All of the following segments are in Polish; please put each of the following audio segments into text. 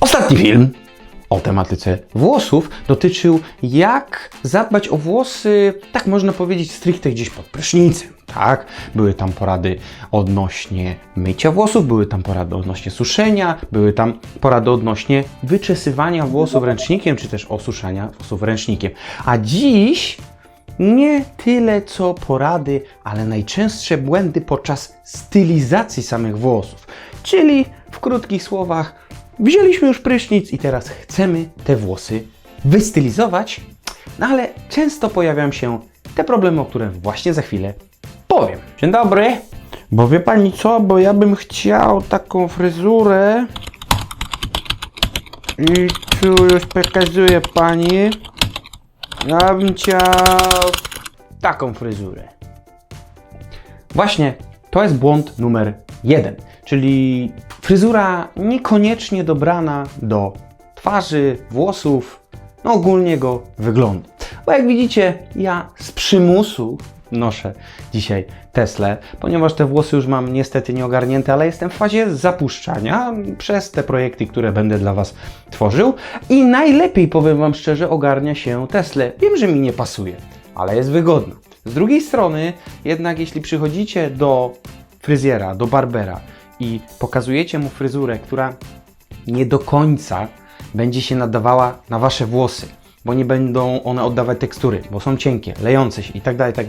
Ostatni film o tematyce włosów dotyczył jak zadbać o włosy, tak można powiedzieć, stricte gdzieś pod prysznicem. Tak, były tam porady odnośnie mycia włosów, były tam porady odnośnie suszenia, były tam porady odnośnie wyczesywania włosów ręcznikiem, czy też osuszania włosów ręcznikiem. A dziś nie tyle co porady, ale najczęstsze błędy podczas stylizacji samych włosów. Czyli w krótkich słowach, wzięliśmy już prysznic i teraz chcemy te włosy wystylizować, no ale często pojawiają się te problemy, o których właśnie za chwilę powiem. Dzień dobry, bo wie pani co, bo ja bym chciał taką fryzurę i tu już pokazuję pani. Ja bym chciał taką fryzurę. Właśnie to jest błąd numer jeden, czyli fryzura niekoniecznie dobrana do twarzy, włosów, no ogólnego wyglądu. Bo jak widzicie, ja z przymusu noszę dzisiaj Teslę, ponieważ te włosy już mam niestety nieogarnięte, ale jestem w fazie zapuszczania przez te projekty, które będę dla Was tworzył i najlepiej, powiem Wam szczerze, ogarnia się Teslę. Wiem, że mi nie pasuje, ale jest wygodna. Z drugiej strony, jednak jeśli przychodzicie do fryzjera, do barbera i pokazujecie mu fryzurę, która nie do końca będzie się nadawała na Wasze włosy, bo nie będą one oddawać tekstury, bo są cienkie, lejące się i tak dalej, tak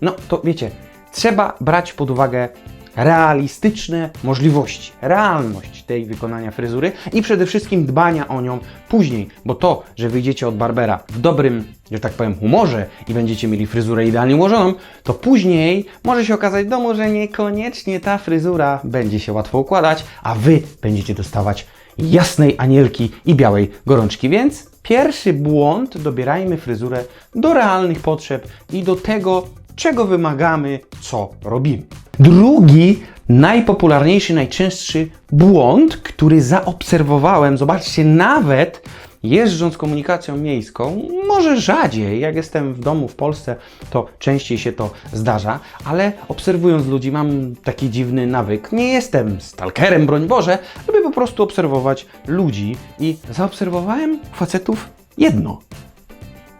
no to wiecie, trzeba brać pod uwagę realistyczne możliwości, realność tej wykonania fryzury i przede wszystkim dbania o nią później, bo to, że wyjdziecie od barbera w dobrym, że tak powiem, humorze i będziecie mieli fryzurę idealnie ułożoną, to później może się okazać w domu, że niekoniecznie ta fryzura będzie się łatwo układać, a Wy będziecie dostawać jasnej anielki i białej gorączki, więc pierwszy błąd, dobierajmy fryzurę do realnych potrzeb i do tego, czego wymagamy, co robimy. Drugi, najpopularniejszy, najczęstszy błąd, który zaobserwowałem, zobaczcie, nawet jeżdżąc komunikacją miejską, może rzadziej, jak jestem w domu w Polsce, to częściej się to zdarza, ale obserwując ludzi mam taki dziwny nawyk. Nie jestem stalkerem, broń Boże, lubię po prostu obserwować ludzi i zaobserwowałem facetów jedno.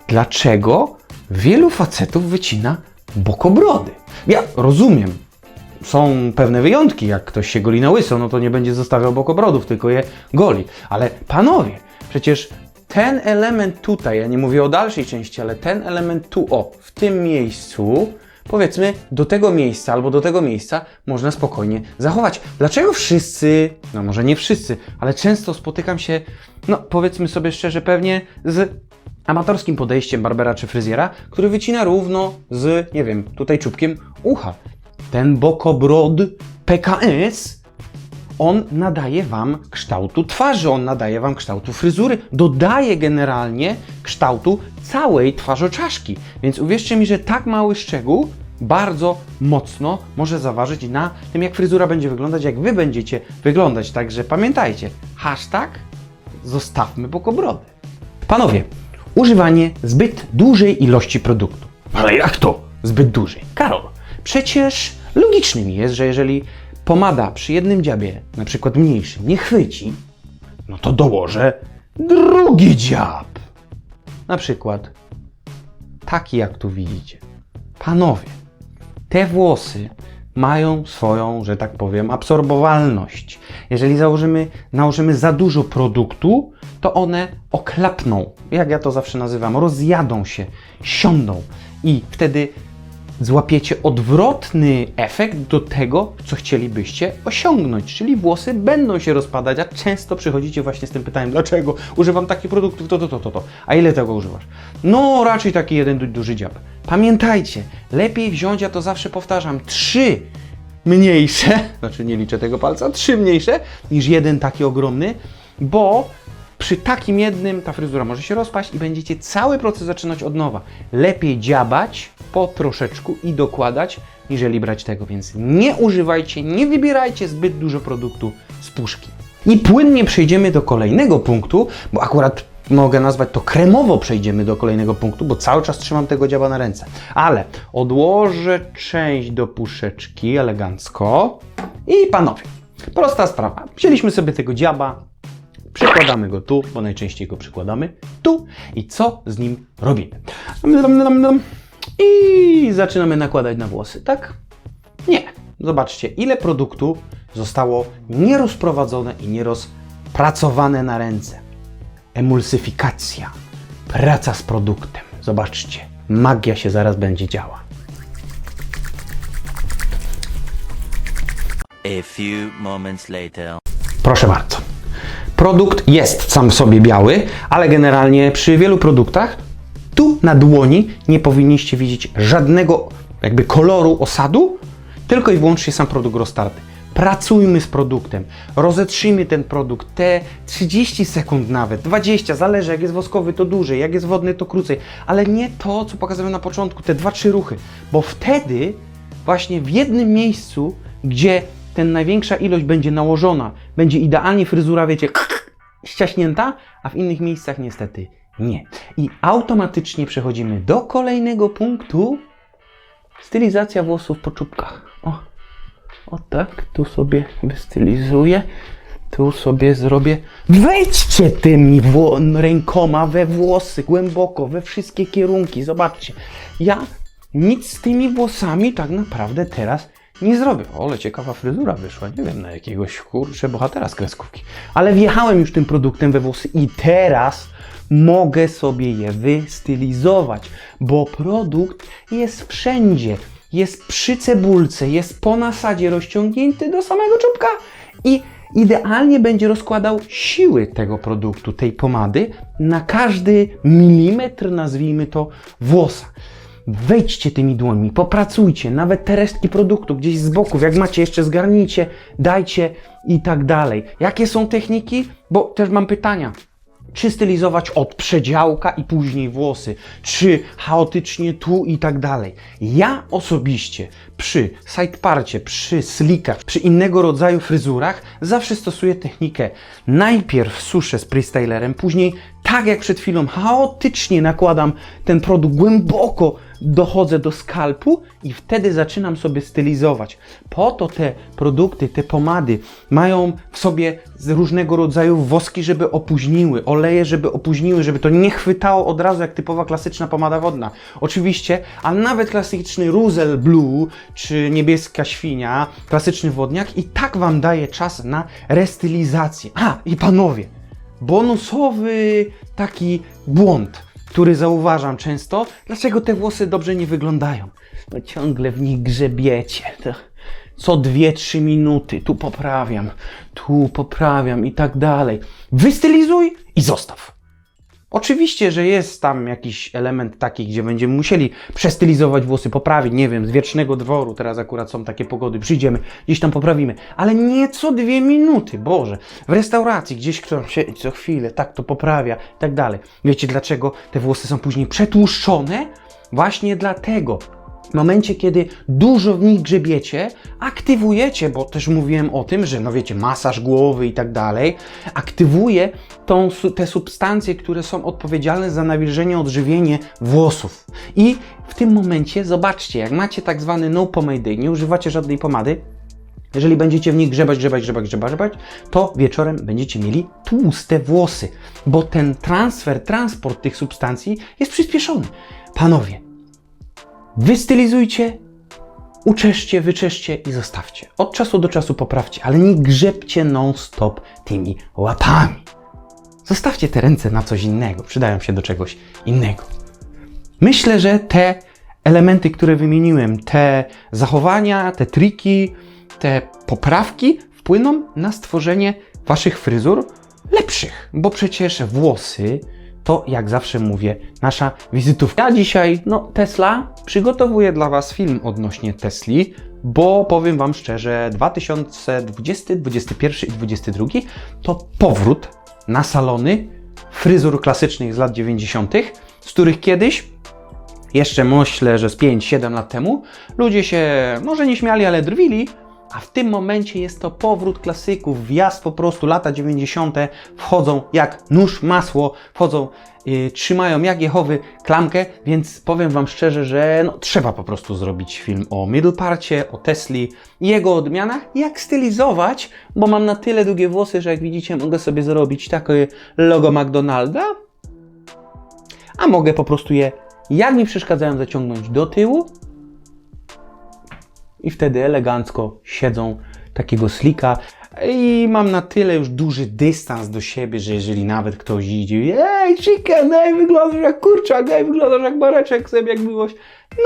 Dlaczego wielu facetów wycina bokobrody? Ja rozumiem, są pewne wyjątki, jak ktoś się goli na łyso, no to nie będzie zostawiał bokobrodów, tylko je goli. Ale panowie, przecież ten element tutaj, ja nie mówię o dalszej części, ale ten element tu, o, w tym miejscu, powiedzmy, do tego miejsca albo do tego miejsca można spokojnie zachować. Dlaczego wszyscy, no może nie wszyscy, ale często spotykam się, no powiedzmy sobie szczerze, pewnie z amatorskim podejściem barbera czy fryzjera, który wycina równo z, nie wiem, tutaj czubkiem ucha. Ten bokobrod PKS, on nadaje Wam kształtu twarzy, on nadaje Wam kształtu fryzury, dodaje generalnie kształtu całej twarzoczaszki. Więc uwierzcie mi, że tak mały szczegół bardzo mocno może zaważyć na tym, jak fryzura będzie wyglądać, jak Wy będziecie wyglądać. Także pamiętajcie, hashtag zostawmy bokobrody. Panowie, używanie zbyt dużej ilości produktu. Ale jak to? Zbyt dużej. Karol, przecież logicznym jest, że jeżeli pomada przy jednym dziabie, na przykład mniejszy, nie chwyci, no to dołożę drugi dziab. Na przykład taki jak tu widzicie. Panowie, te włosy mają swoją, że tak powiem, absorbowalność. Jeżeli założymy, nałożymy za dużo produktu, to one oklapną, jak ja to zawsze nazywam, rozjadą się, siądą i wtedy złapiecie odwrotny efekt do tego, co chcielibyście osiągnąć, czyli włosy będą się rozpadać, a często przychodzicie właśnie z tym pytaniem, dlaczego używam takich produktów, to, to, to, to, to. A ile tego używasz? No, raczej taki jeden du- duży dziab. Pamiętajcie, lepiej wziąć, ja to zawsze powtarzam, trzy mniejsze, znaczy nie liczę tego palca, trzy mniejsze niż jeden taki ogromny, bo przy takim jednym ta fryzura może się rozpaść i będziecie cały proces zaczynać od nowa. Lepiej dziabać po troszeczku i dokładać, niżeli brać tego, więc nie używajcie, nie wybierajcie zbyt dużo produktu z puszki. I płynnie przejdziemy do kolejnego punktu, bo akurat mogę nazwać to kremowo przejdziemy do kolejnego punktu, bo cały czas trzymam tego dziaba na ręce. Ale odłożę część do puszeczki elegancko i panowie, prosta sprawa. Wzięliśmy sobie tego dziaba, Przykładamy go tu, bo najczęściej go przykładamy tu. I co z nim robimy? I zaczynamy nakładać na włosy, tak? Nie. Zobaczcie, ile produktu zostało nierozprowadzone i nierozpracowane na ręce. Emulsyfikacja, praca z produktem. Zobaczcie, magia się zaraz będzie działa. A few moments later. Proszę bardzo. Produkt jest sam w sobie biały, ale generalnie przy wielu produktach tu na dłoni nie powinniście widzieć żadnego jakby koloru osadu, tylko i wyłącznie sam produkt roztarty. Pracujmy z produktem, rozetrzyjmy ten produkt te 30 sekund nawet, 20, zależy jak jest woskowy to dłużej, jak jest wodny to krócej, ale nie to co pokazałem na początku, te 2-3 ruchy, bo wtedy właśnie w jednym miejscu, gdzie ten największa ilość będzie nałożona, będzie idealnie fryzura, wiecie, ściaśnięta, a w innych miejscach niestety nie. I automatycznie przechodzimy do kolejnego punktu. Stylizacja włosów po czubkach. O, o tak, tu sobie wystylizuję. Tu sobie zrobię. Wejdźcie tymi wło- rękoma we włosy, głęboko, we wszystkie kierunki. Zobaczcie. Ja nic z tymi włosami tak naprawdę teraz nie zrobię. O, ale ciekawa fryzura wyszła. Nie wiem, na jakiegoś kurczę bohatera z kreskówki. Ale wjechałem już tym produktem we włosy i teraz mogę sobie je wystylizować, bo produkt jest wszędzie. Jest przy cebulce, jest po nasadzie rozciągnięty do samego czubka i idealnie będzie rozkładał siły tego produktu, tej pomady na każdy milimetr, nazwijmy to, włosa. Wejdźcie tymi dłońmi, popracujcie, nawet te resztki produktu gdzieś z boków, jak macie jeszcze zgarnijcie, dajcie i tak dalej. Jakie są techniki? Bo też mam pytania. Czy stylizować od przedziałka i później włosy, czy chaotycznie tu i tak dalej. Ja osobiście przy sideparcie, przy slickach, przy innego rodzaju fryzurach zawsze stosuję technikę najpierw suszę z freestylerem, później tak jak przed chwilą chaotycznie nakładam ten produkt głęboko dochodzę do skalpu i wtedy zaczynam sobie stylizować. Po to te produkty, te pomady mają w sobie różnego rodzaju woski, żeby opóźniły, oleje, żeby opóźniły, żeby to nie chwytało od razu jak typowa klasyczna pomada wodna. Oczywiście, a nawet klasyczny Ruzel Blue czy niebieska świnia, klasyczny wodniak i tak Wam daje czas na restylizację. A, i panowie, bonusowy taki błąd, który zauważam często, dlaczego te włosy dobrze nie wyglądają. No ciągle w nich grzebiecie. To co 2-3 minuty, tu poprawiam, tu poprawiam i tak dalej. Wystylizuj i zostaw. Oczywiście, że jest tam jakiś element taki, gdzie będziemy musieli przestylizować włosy, poprawić, nie wiem, z wiecznego dworu, teraz akurat są takie pogody, przyjdziemy, gdzieś tam poprawimy, ale nie co dwie minuty, Boże. W restauracji gdzieś ktoś siedzi co chwilę, tak to poprawia i tak dalej. Wiecie dlaczego te włosy są później przetłuszczone? Właśnie dlatego, w momencie, kiedy dużo w nich grzebiecie, aktywujecie, bo też mówiłem o tym, że no wiecie, masaż głowy i tak dalej, aktywuje tą, te substancje, które są odpowiedzialne za nawilżenie, odżywienie włosów. I w tym momencie, zobaczcie, jak macie tak zwany no pomade nie używacie żadnej pomady, jeżeli będziecie w nich grzebać, grzebać, grzebać, grzebać, grzebać, to wieczorem będziecie mieli tłuste włosy, bo ten transfer, transport tych substancji jest przyspieszony. Panowie, Wystylizujcie, uczeszcie, wyczeszcie i zostawcie. Od czasu do czasu poprawcie, ale nie grzebcie non-stop tymi łapami. Zostawcie te ręce na coś innego, przydają się do czegoś innego. Myślę, że te elementy, które wymieniłem, te zachowania, te triki, te poprawki wpłyną na stworzenie waszych fryzur lepszych, bo przecież włosy to, jak zawsze mówię, nasza wizytówka. Ja dzisiaj, no Tesla, przygotowuję dla was film odnośnie Tesli, bo powiem wam szczerze, 2020, 2021 i 2022 to powrót na salony fryzur klasycznych z lat 90., z których kiedyś jeszcze myślę, że z 5-7 lat temu ludzie się może nie śmiali, ale drwili, A w tym momencie jest to powrót klasyków, wjazd po prostu, lata 90. wchodzą jak nóż masło, wchodzą, yy, trzymają jak Jehowy klamkę, więc powiem Wam szczerze, że no, trzeba po prostu zrobić film o middle parcie, o Tesli, jego odmianach, jak stylizować, bo mam na tyle długie włosy, że jak widzicie mogę sobie zrobić takie logo McDonalda, a mogę po prostu je, jak mi przeszkadzają, zaciągnąć do tyłu i wtedy elegancko siedzą takiego slika. I mam na tyle już duży dystans do siebie, że jeżeli nawet ktoś idzie, ej, chicken, ej, wyglądasz jak kurczak, ej, wyglądasz jak bareczek, sobie jak miłość.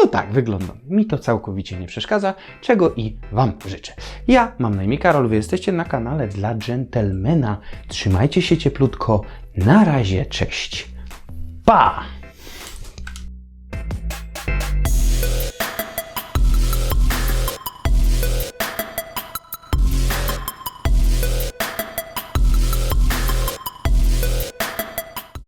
No tak, wyglądam. Mi to całkowicie nie przeszkadza, czego i Wam życzę. Ja mam na imię Karol, Wy jesteście na kanale dla dżentelmena. Trzymajcie się cieplutko. Na razie, cześć. Pa!